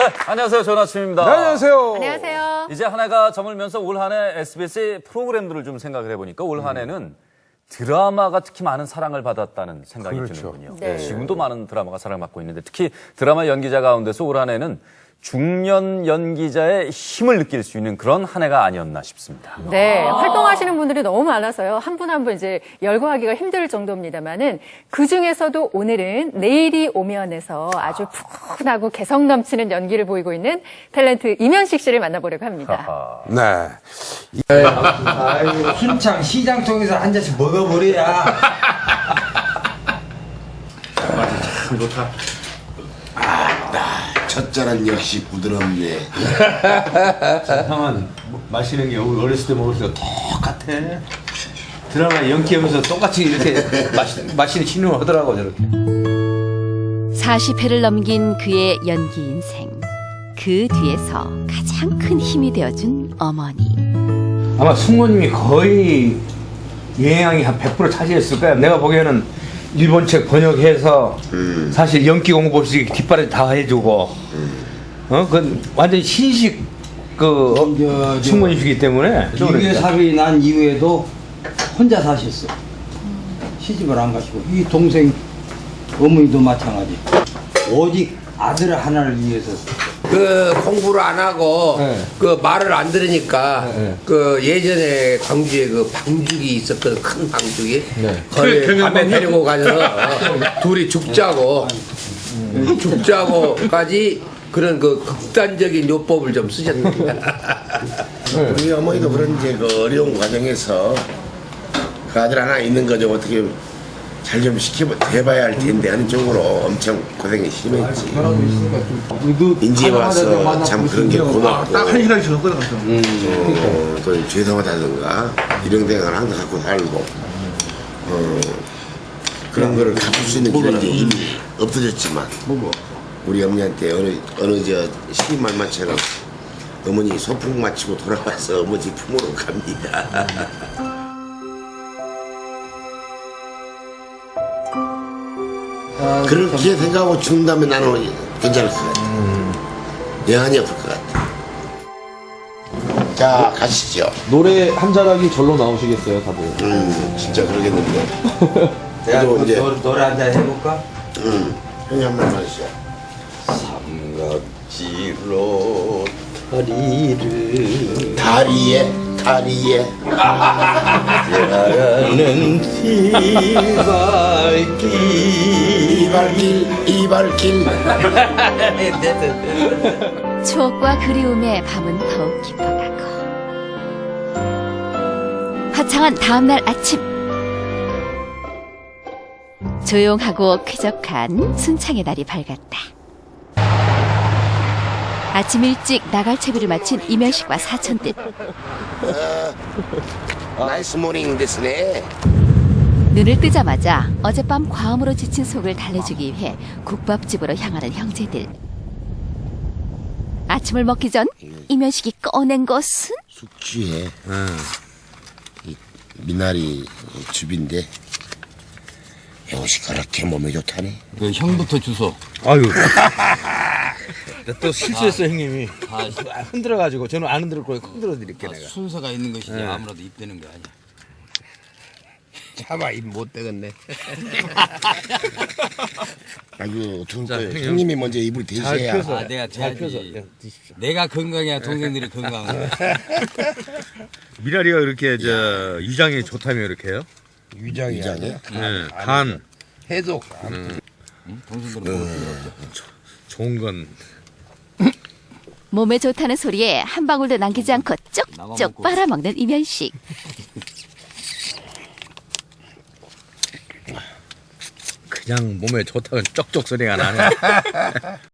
네, 안녕하세요. 전아침입니다. 네, 안녕하세요. 안녕하세요. 이제 한 해가 저물면서 올 한 해 SBS 프로그램들을 좀 생각을 해보니까 올 한 해는 드라마가 특히 많은 사랑을 받았다는 생각이 그렇죠. 드는군요. 네. 지금도 많은 드라마가 사랑을 받고 있는데 특히 드라마 연기자 가운데서 올 한 해는 중년 연기자의 힘을 느낄 수 있는 그런 한 해가 아니었나 싶습니다. 네, 활동하시는 분들이 너무 많아서요. 한 분 한 분 이제 열거하기가 힘들 정도입니다만은 그 중에서도 오늘은 내일이 오면에서 아주 푸근하고 개성 넘치는 연기를 보이고 있는 탤런트 이면식 씨를 만나보려고 합니다. 네. 아이고, 힘창 시장통에서 한 잔씩 먹어버려야. 첫잔은 역시 부드럽네. 형은 마시는 게 우리 어렸을 때 먹을 때가 똑같아. 드라마 연기하면서 똑같이 이렇게 마시, 마시는 신용을 하더라고 저렇게. 40회를 넘긴 그의 연기 인생. 그 뒤에서 가장 큰 힘이 되어준 어머니. 아마 숙모님이 거의 영향이 한 100% 차지했을 거야. 내가 보기에는 일본 책 번역해서 사실 연기 공부시 뒷발에 다 해주고, 어, 그건 완전 신식 그 어, 저, 저, 숙모님이기 때문에 그러니까. 사업이 난 이후에도 혼자 사셨어. 시집을 안 가시고. 이 동생 어머니도 마찬가지. 오직 아들 하나를 위해서. 그 공부를 안 하고 네. 그 말을 안 들으니까 네. 그 예전에 광주에 그 방죽이 있었거든 큰 방죽이 네. 거기 밤에 데리고 가서 둘이 죽자고 죽자고까지 그런 그 극단적인 요법을 좀 쓰셨는 거야. 우리 어머니도 그런 이제 그 어려운 과정에서 그 아들 하나 있는 거좀 어떻게 잘 좀 시켜 해봐야 할 텐데 하는 쪽으로 엄청 고생이 심했지. 인지해 와서 참 그런 게 고맙고. 딱 한 시간이 저 끌어갔어. 어, 또 죄송하다든가 이런 생각을 항상 갖고 살고. 어, 그런 거를 갚을 수 있는 이제 이미 없어졌지만. 우리 어머니한테 어느 어느 저 시말만처럼 어머니 소풍 마치고 돌아와서 어머니 품으로 갑니다. 그렇게 생각하고 죽는다면 나는 괜찮을 것 같아. 여한이 없을 것 같아. 자, 가시죠. 노래 한 자락이 절로 나오시겠어요, 다들? 음, 진짜 그러겠는데. 내가 그래도 또 이제, 노- 노래 한 잔 해볼까? 음, 형이 한 말만 하시죠. 삼각지로 다리를 다리에, 다리에. 나가는 뒤발길 이발길, 이발길. 추억과 그리움에 밤은 더욱 깊어가고. 화창한 다음날 아침. 조용하고 쾌적한 순창의 날이 밝았다. 아침 일찍 나갈 채비를 마친 이면식과 사촌들. 나이스 모닝 됐네. 눈을 뜨자마자 어젯밤 과음으로 지친 속을 달래주기 위해 국밥집으로 향하는 형제들. 아침을 먹기 전 이면식이 꺼낸 것은 숙취에 이 미나리 즙인데 요시가랗게 몸에 좋다네. 그 형부터 주소. 아유. 또 실수했어 형님이. 아, 흔들어가지고 저는 안 흔들 거예요. 흔들어 드릴게 아, 내가. 순서가 있는 것이지 네. 아무래도 입대는 거 아니야. 차마 입못 되겠네. 아이고 두 형님이 먼저 입을 잘 대셔야. 펴서. 아, 내가 잘. 펴서 예, 드십시오. 내가 건강해야 동생들이 건강해. 미나리가 이렇게 저 위장에 좋다며 이렇게요? 위장이 위장이야? 네, 간 해독. 동생들은 먹을 필요 없죠. 좋은 건 몸에 좋다는 소리에 한 방울도 남기지 않고 나만 쪽쪽. 빨아먹는 이면식. 그냥 몸에 좋다는 쩍쩍 소리가 나네.